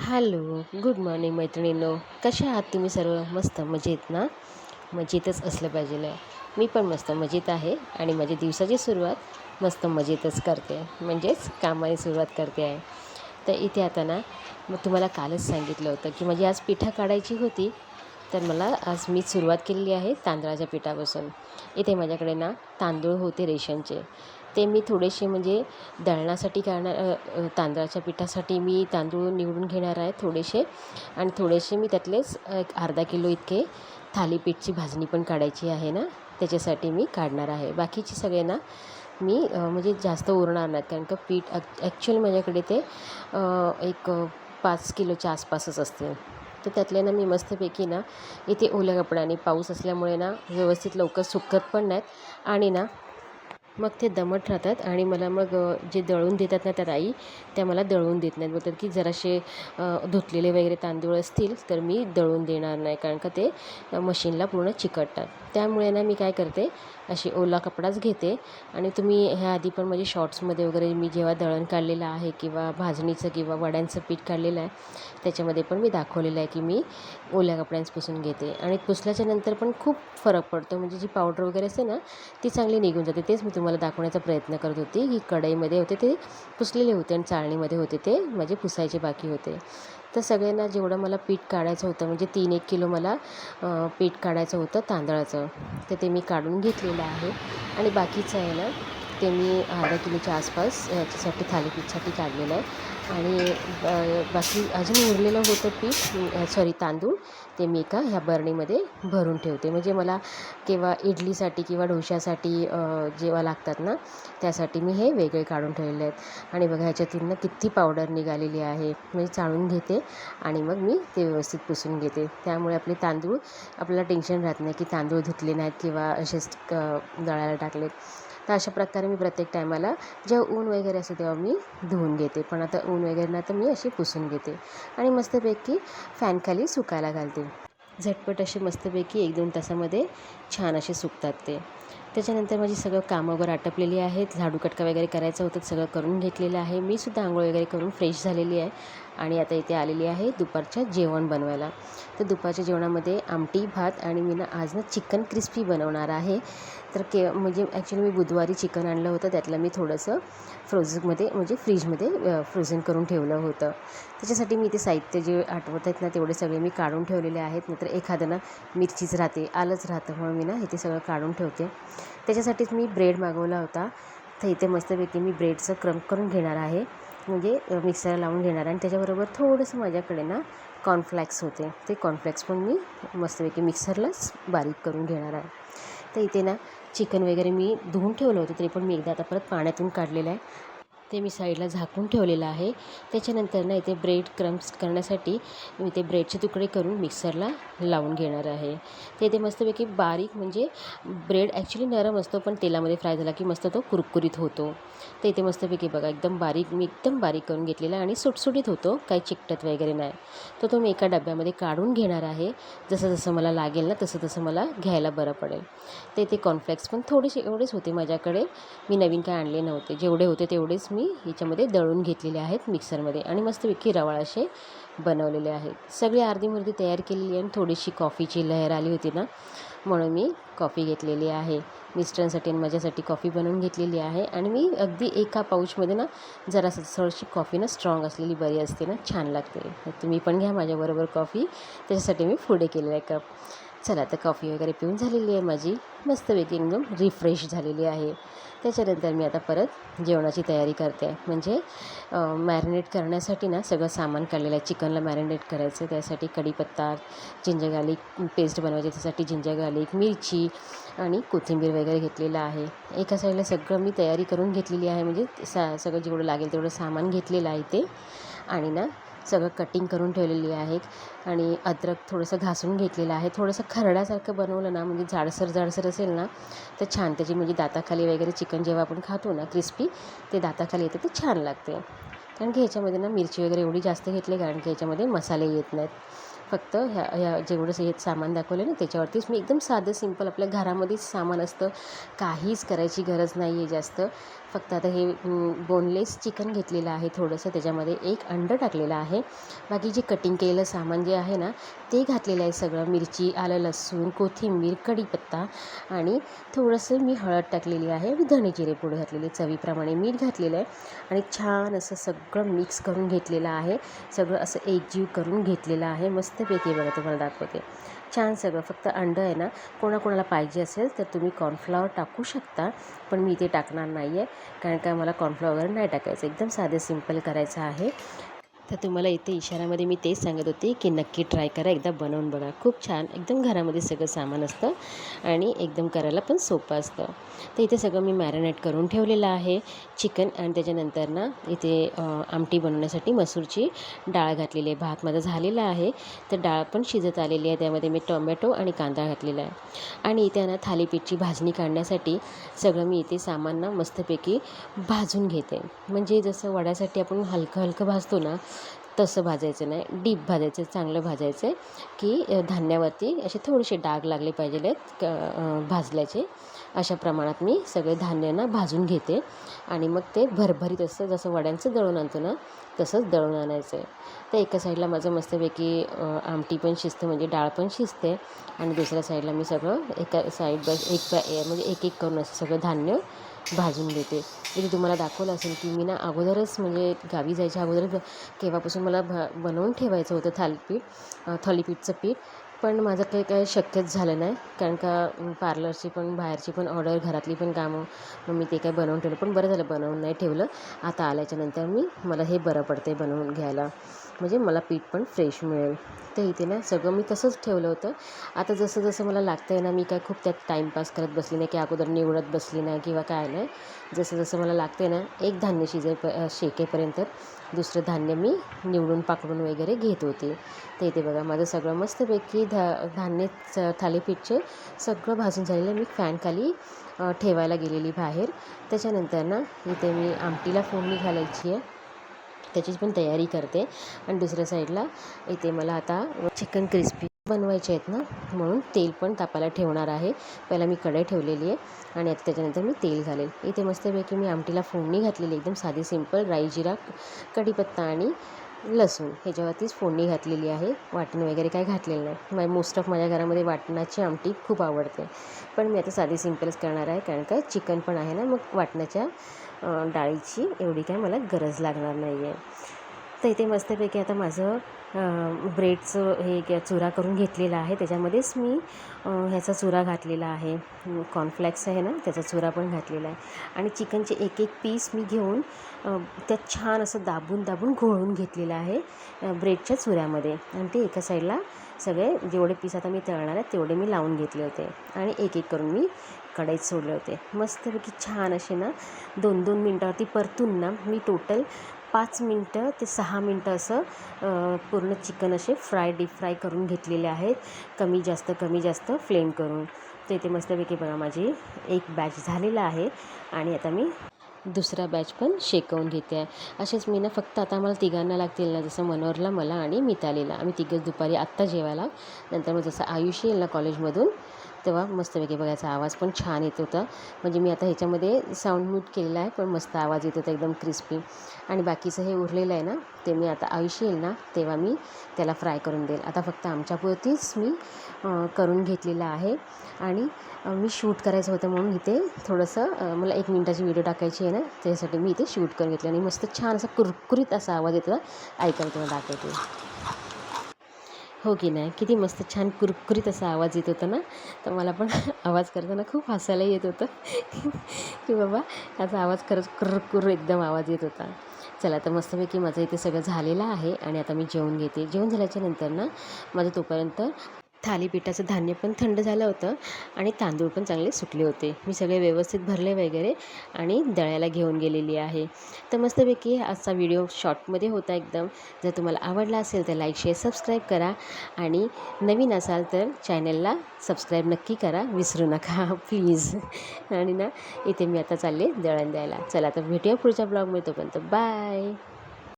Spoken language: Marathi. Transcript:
हॅलो गुड मॉर्निंग मैत्रिणींनो. कशा आहात तुम्ही सर्व? मस्त मजेत ना? मजेतच असलं पाहिजे मी पण मस्त मजेत आहे आणि माझ्या दिवसाची सुरुवात मस्त मजेतच करते. म्हणजेच कामाने सुरुवात करते आहे. तर इथे आता ना मग तुम्हाला कालच सांगितलं होतं की माझी आज पिठा काढायची होती. तर मला आज मी सुरुवात केलेली आहे तांदळाच्या पिठापासून. इथे माझ्याकडे ना तांदूळ होते रेशनचे. ते मी थोडेसे म्हणजे दळणासाठी काढणार तांदळाच्या पिठासाठी मी तांदूळ निवडून घेणार आहे थोडेसे. आणि थोडेसे मी त्यातलेच एक अर्धा किलो इतके थालीपीठची भाजणी पण काढायची आहे ना त्याच्यासाठी मी काढणार आहे. बाकीचे सगळे ना मी म्हणजे जास्त उरणार नाहीत कारण का पीठ ॲक ॲक्च्युअली माझ्याकडे ते एक पाच किलोच्या आसपासच असते. तर त्यातले ना मी मस्तपैकी ना इथे ओल्या कपड्याने पाऊस असल्यामुळे ना व्यवस्थित लवकर सुकत पण नाहीत. आणि ना मग ते दमट राहतात आणि मला मग जे दळून देतात ना त्या ताई त्या मला दळून देत नाहीत. बोलतात की जरासे धुतलेले वगैरे तांदूळ असतील तर मी दळून देणार नाही कारण का ते मशीनला पूर्ण चिकटतात. त्यामुळे ना मी काय करते अशी ओला कपडाच घेते. आणि तुम्ही ह्या आधी पण म्हणजे शॉर्ट्समध्ये वगैरे मी जेव्हा दळण काढलेलं आहे किंवा भाजणीचं किंवा वड्यांचं पीठ काढलेलं आहे त्याच्यामध्ये पण मी दाखवलेलं आहे की मी ओल्या कपड्यांच पुसून घेते. आणि पुसल्याच्या नंतर पण खूप फरक पडतो. म्हणजे जी पावडर वगैरे असते ना ती चांगली निघून जाते. तेच मी तुम्हाला दाखवण्याचा प्रयत्न करत होती. की कढईमध्ये होते ते पुसलेले होते आणि चाळणीमध्ये होते ते. माझे पुसायचे बाकी होते. तर सगळ्यांना जेवढं मला पीठ काढायचं होतं म्हणजे तीन एक किलो मला पीठ काढायचं होतं तांदळाचं तर ते मी काढून घेतलेलं आहे. आणि बाकीचं आहे ना ते मी अर्धा किलोच्या आसपास. याच्यासाठी थालीपीठसाठी काढलेलं आहे. आणि बाकी अजून उरलेलं होतं पीठ सॉरी तांदूळ. ते मी एका ह्या बरणीमध्ये भरून ठेवते. म्हणजे मला केव्हा इडलीसाठी किंवा डोशासाठी जेव्हा लागतात ना त्यासाठी मी हे वेगळे काढून ठेवलेले आहेत. आणि बघा ह्याच्यातून ना किती पावडर निघालेली आहे. म्हणजे चाळून घेते आणि मग मी ते व्यवस्थित पुसून घेते. त्यामुळे आपले तांदूळ आपल्याला टेन्शन राहत नाही की तांदूळ धुतले नाहीत किंवा असेच दळायला टाकलेत. तर अशा प्रकारे मी प्रत्येक टायमाला जेव्हा ऊन वगैरे असते तेव्हा मी धुवून घेते. पण आता ऊन वगैरे ना तर मी अशी पुसून घेते. आणि मस्तपैकी फॅनखाली सुकायला घालते. झटपट असे मस्तपैकी एक दोन तासामध्ये छान असे सुकतात ते. त्याच्यानंतर माझी सगळं कामं वगैरे आटपलेली आहेत. झाडू कटका वगैरे करायचं होतं सगळं करून घेतलेलं आहे. मी सुद्धा आंघोळ वगैरे करून फ्रेश झालेली आहे. आणि आता इथे आलेली आहे दुपारच्या जेवण बनवायला. तर दुपारच्या जेवणामध्ये आमटी भात आणि मी ना आज ना चिकन क्रिस्पी बनवणार आहे. तर के म्हणजे ॲक्च्युली मी बुधवारी चिकन आणलं होतं त्यातलं मी थोडंसं फ्रोझनमध्ये म्हणजे फ्रीजमध्ये फ्रोझन करून ठेवलं होतं. त्याच्यासाठी मी ते साहित्य जे आठवत आहेत ना तेवढे सगळे मी काढून ठेवलेले आहेत. नंतर एखादं ना मिरचीच राहते आलंच राहतं म्हणून मी ना हे ते सगळं काढून ठेवते. त्याच्यासाठीच मी ब्रेड मागवला होता. तर इथे मस्तपैकी मी ब्रेडचं क्रम करून घेणार आहे. म्हणजे मिक्सरला लावून घेणार आणि त्याच्याबरोबर थोडंसं माझ्याकडे ना कॉर्नफ्लॅक्स होते. ते कॉर्नफ्लॅक्स पण मी मस्तपैकी मिक्सरलाच बारीक करून घेणार आहे. तर इथे ना चिकन वगैरे मी धुवून ठेवलं होतं तरी पण मी एकदा आता परत पाण्यातून काढलेलं आहे. ते मी साईडला झाकून ठेवलेलं आहे. त्याच्यानंतर ना इथे ब्रेड क्रम्स करण्यासाठी मी ते ब्रेडचे तुकडे करून मिक्सरला लावून घेणार आहे. ते इथे मस्तपैकी बारीक म्हणजे ब्रेड ॲक्च्युली नरम असतो पण तेलामध्ये फ्राय झाला की मस्त तो कुरकुरीत होतो. ते इथे मस्तपैकी बघा एकदम बारीक मी एकदम बारीक करून घेतलेला आणि सुटसुटीत होतो काही चिकटत वगैरे नाही. तर तो मी एका डब्यामध्ये काढून घेणार आहे. जसं जसं मला लागेल ना तसं तसं मला घ्यायला बरं पडेल. ते इथे कॉर्नफ्लेक्स पण थोडेसे एवढेच होते माझ्याकडे. मी नवीन काय आणले नव्हते. जेवढे होते तेवढेच मी याच्यामध्ये दळून घेतलेले आहेत मिक्सरमध्ये आणि मस्तपैकी रवाळ असे बनवलेले आहेत. सगळी अर्धी मुर्दी तयार केलेली आहे आणि थोडीशी कॉफीची लहर आली होती ना म्हणून मी कॉफी घेतलेली आहे. मिस्टरांसाठी आणि माझ्यासाठी कॉफी बनवून घेतलेली आहे आणि मी अगदी एका पाऊचमध्ये ना जरासं थोडीशी कॉफी ना स्ट्रॉंग असलेली बरी असते ना छान लागते. तुम्ही पण घ्या माझ्याबरोबर कॉफी त्याच्यासाठी मी पुढे केलेलं आहे कप. चला तर कॉफी वगैरे पिऊन झालेली आहे माझी. मस्तपैकी एकदम रिफ्रेश झालेली आहे. त्याच्यानंतर मी आता परत जेवणाची तयारी करते. आहे म्हणजे मॅरिनेट करण्यासाठी ना सगळं सामान काढलेलं आहे. चिकनला मॅरिनेट करायचं त्यासाठी कढीपत्ता जिंजर गार्लिक पेस्ट बनवायची त्यासाठी जिंजर गार्लिक मिरची आणि कोथिंबीर वगैरे घेतलेलं आहे. एका साईडला सगळं मी तयारी करून घेतलेली आहे. म्हणजे सा सगळं जेवढं लागेल तेवढं सामान घेतलेलं आहे ते. आणि ना सगळं कटिंग करून ठेवलेली आहेत. आणि अद्रक थोडंसं घासून घेतलेलं आहे. थोडंसं खरड्यासारखं बनवलं ना म्हणजे जाडसर जाडसर असेल ना तर छान. त्याची म्हणजे दाताखाली वगैरे चिकन जेव्हा आपण खातो ना क्रिस्पी ते दाताखाली येते ते छान लागते. कारण की ह्याच्यामध्ये ना मिरची वगैरे एवढी जास्त घेतली कारण की ह्याच्यामध्ये मसाले येत नाहीत. फक्त ह्या ह्या जेवढं हे सामान दाखवलं ना त्याच्यावरतीच मी एकदम साधं सिंपल आपल्या घरामध्येच सामान असतं. काहीच करायची गरज नाही आहे जास्त. फक्त आता हे बोनलेस चिकन घेतलेलं आहे थोडंसं त्याच्यामध्ये एक अंडं टाकलेलं आहे. बाकी जे कटिंग केलेलं सामान जे आहे ना ते घातलेलं आहे सगळं. मिरची आलं लसूण कोथिंबीर कढीपत्ता आणि थोडंसं मी हळद टाकलेली आहे आणि धणे जिरे पूड घातलेले चवीप्रमाणे मीठ घातलेलं आहे. आणि छान असं सगळं मिक्स करून घेतलेलं आहे. सगळं असं एकजीव करून घेतलेलं आहे. मस्त मस्तपैकी बघा तुम्हाला दाखवते. छान सगळं फक्त अंडं आहे ना कोणाकोणाला पाहिजे असेल तर तुम्ही कॉर्नफ्लॉवर टाकू शकता पण मी ते टाकणार नाही आहे कारण का मला कॉर्नफ्लॉवर वगैरे नाही टाकायचं. एकदम साधे सिंपल करायचं आहे. तर तुम्हाला इथे इशाऱ्यामध्ये मी तेच सांगत होते की नक्की ट्राय करा. एकदा बनवून बघा. खूप छान. एकदम घरामध्ये सगळं सामान असतं आणि एकदम करायला पण सोपं असतं. तर इथे सगळं मी मॅरिनेट करून ठेवलेलं आहे. चिकन आणि त्याच्यानंतर ना इथे आमटी बनवण्यासाठी मसूरची डाळ घातलेली आहे. भात माझा झालेला आहे. तर डाळ पण शिजत आलेली आहे. त्यामध्ये मी टोमॅटो आणि कांदा घातलेला आहे. आणि इथे ना थालीपीठची भाजणी काढण्यासाठी सगळं मी इथे सामान ना मस्तपैकी भाजून घेते. म्हणजे जसं वड्यासाठी आपण हलकं हलकं भाजतो ना तसं भाजायचं नाही. डीप भाजायचं चांगलं भाजायचं आहे की धान्यावरती असे थोडेसे डाग लागले पाहिजे आहेत भाजल्याचे. अशा प्रमाणात मी सगळे धान्यांना भाजून घेते. आणि मग ते भरभरीत असं जसं वड्यांचं दळून आणतो ना तसंच दळून आणायचं आहे. तर एका साईडला माझं मस्तपैकी आमटी पण शिजते म्हणजे डाळ पण शिजते. आणि दुसऱ्या साईडला मी सगळं एका साईड बाय एक बाय म्हणजे एक एक करून असं सगळं धान्य भाजून घेते. म्हणजे मी तुम्हाला दाखवलं असेल की मी ना अगोदरच म्हणजे गावी जायच्या अगोदरच केव्हापासून मला भ बनवून ठेवायचं होतं थालीपीठ थालीपीठचं पीठ. पण माझं काही काही शक्यच झालं नाही. कारण का पार्लरची पण बाहेरची पण ऑर्डर घरातली पण कामं मग मी ते काही बनवून ठेवलं. पण बरं झालं बनवून नाही ठेवलं. आता आल्याच्यानंतर मी मला हे बरं पडते बनवून घ्यायला. म्हणजे मला पीठ पण फ्रेश मिळेल. तर इथे ना सगळं मी तसंच ठेवलं होतं. आता जसं जसं मला लागतं आहे ना मी काय खूप त्यात टाईमपास करत बसली नाही की अगोदर निवडत बसली नाही किंवा काय नाही. जसं जसं मला लागतं आहे ना एक धान्य शिजे प शेकेपर्यंत. दुसरं धान्य मी निवडून पाकडून वगैरे घेत होते. तर इथे बघा माझं सगळं मस्तपैकी धा धान्य थालीपीठचे सगळं भाजून झालेलं मी फॅनखाली ठेवायला गेलेली बाहेर. त्याच्यानंतर ना इथे मी आमटीला फोडणी घालायची आहे. त्याचीच पण तयारी करते. आणि दुसऱ्या साईडला इथे मला आता चिकन क्रिस्पी बनवायचे आहेत ना म्हणून तेल पण तापायला ठेवणार आहे. पहिला मी कढई ठेवलेली आहे आणि आता त्याच्यानंतर मी तेल घालेल. इथे मस्तपैकी मी आमटीला फोडणी घातलेली एकदम साधी सिंपल राई जिरा कढीपत्ता आणि लसूण. ह्याच्यावरतीच फोडणी घातलेली आहे. वाटण वगैरे काही घातलेलं नाही. माझ्या मोस्ट ऑफ माझ्या घरामध्ये वाटणाची आमटी खूप आवडते. पण मी आता साधी सिंपलच करणार आहे कारण का चिकन पण आहे ना मग वाटणाच्या डाळीची एवढी काय मला गरज लागणार नाही आहे तर इथे मस्तपैकी आता माझं ब्रेडचं हे चुरा करून घेतलेला आहे. त्याच्यामध्येच मी ह्याचा चुरा घातलेला आहे. कॉर्नफ्लॅक्स आहे ना त्याचा चुरा पण घातलेला आहे. आणि चिकनचे एक एक पीस मी घेऊन त्यात छान असं दाबून दाबून घोळून घेतलेलं आहे ब्रेडच्या चुऱ्यामध्ये. आणि ते एका साईडला सगळे जेवढे पीस आता मी तळणार आहे तेवढे मी लावून घेतले होते. आणि एक एक करून मी कढईत सोडले होते. मस्तपैकी छान असे ना दोन दोन मिनटावरती परतून ना मी टोटल पाच मिनटं ते सहा मिनटं असं पूर्ण चिकन असे फ्राय डीप फ्राय करून घेतलेले आहेत. कमी जास्त कमी जास्त फ्लेम करून. तर इथे मस्तपैकी बघा माझी एक बॅच झालेला आहे आणि आता मी दुसरा बॅच पण शेकवून घेते. आहे असेच मी ना फक्त आता मला तिघांना लागतील ना जसं मनोहरला मला आणि मितालीला. आम्ही तिघंच दुपारी आत्ता जेवायला नंतर मग जसं आयुष्य येईल ना कॉलेजमधून तेव्हा मस्तपैकी बघायचा आवाज पण छान येत होता. म्हणजे मी आता ह्याच्यामध्ये साऊंड म्यूट केलेला आहे पण मस्त आवाज येत होता एकदम क्रिस्पी आणि बाकीचं हे उरलेलं आहे ना ते मी आता आयुष्य येईल ना तेव्हा मी त्याला फ्राय करून देईल. आता फक्त आमच्यापुरतीच मी करून घेतलेलं आहे. आणि मी शूट करायचं होतं म्हणून इथे थोडंसं मला एक मिनटाची व्हिडिओ टाकायची आहे ना त्यासाठी मी इथे शूट करून घेतलं. आणि मस्त छान असा कुरकुरीत असा आवाज येतो ऐकायला तुम्हाला दाखवते. हो की नाही? किती मस्त छान कुरकुरीत असा आवाज येत होता ना? तर मला पण आवाज करताना खूप हसायला येत होतं. की बाबा याचा आवाज खरंच कुरकुर एकदम आवाज येत होता. चला तर मस्तपैकी माझं इथे सगळं झालेलं आहे आणि आता मी जेवण घेते. जेवण झाल्याच्यानंतर ना माझं तोपर्यंत थालीपीठाचं धान्य पण थंड झालं होतं आणि तांदूळ पण चांगले सुकले होते. मी सगळे व्यवस्थित भरले वगैरे आणि दळ्याला घेऊन गेलेली आहे. तर मस्तपैकी आजचा व्हिडिओ शॉर्टमध्ये होता एकदम. जर तुम्हाला आवडला असेल तर लाईक शेअर सबस्क्राईब करा आणि नवीन असाल तर चॅनलला सबस्क्राईब नक्की करा. विसरू नका प्लीज. आणि ना इथे मी आता चालले दळण द्यायला. चला तर भेटूया पुढच्या ब्लॉगमध्ये तोपर्यंत. बाय!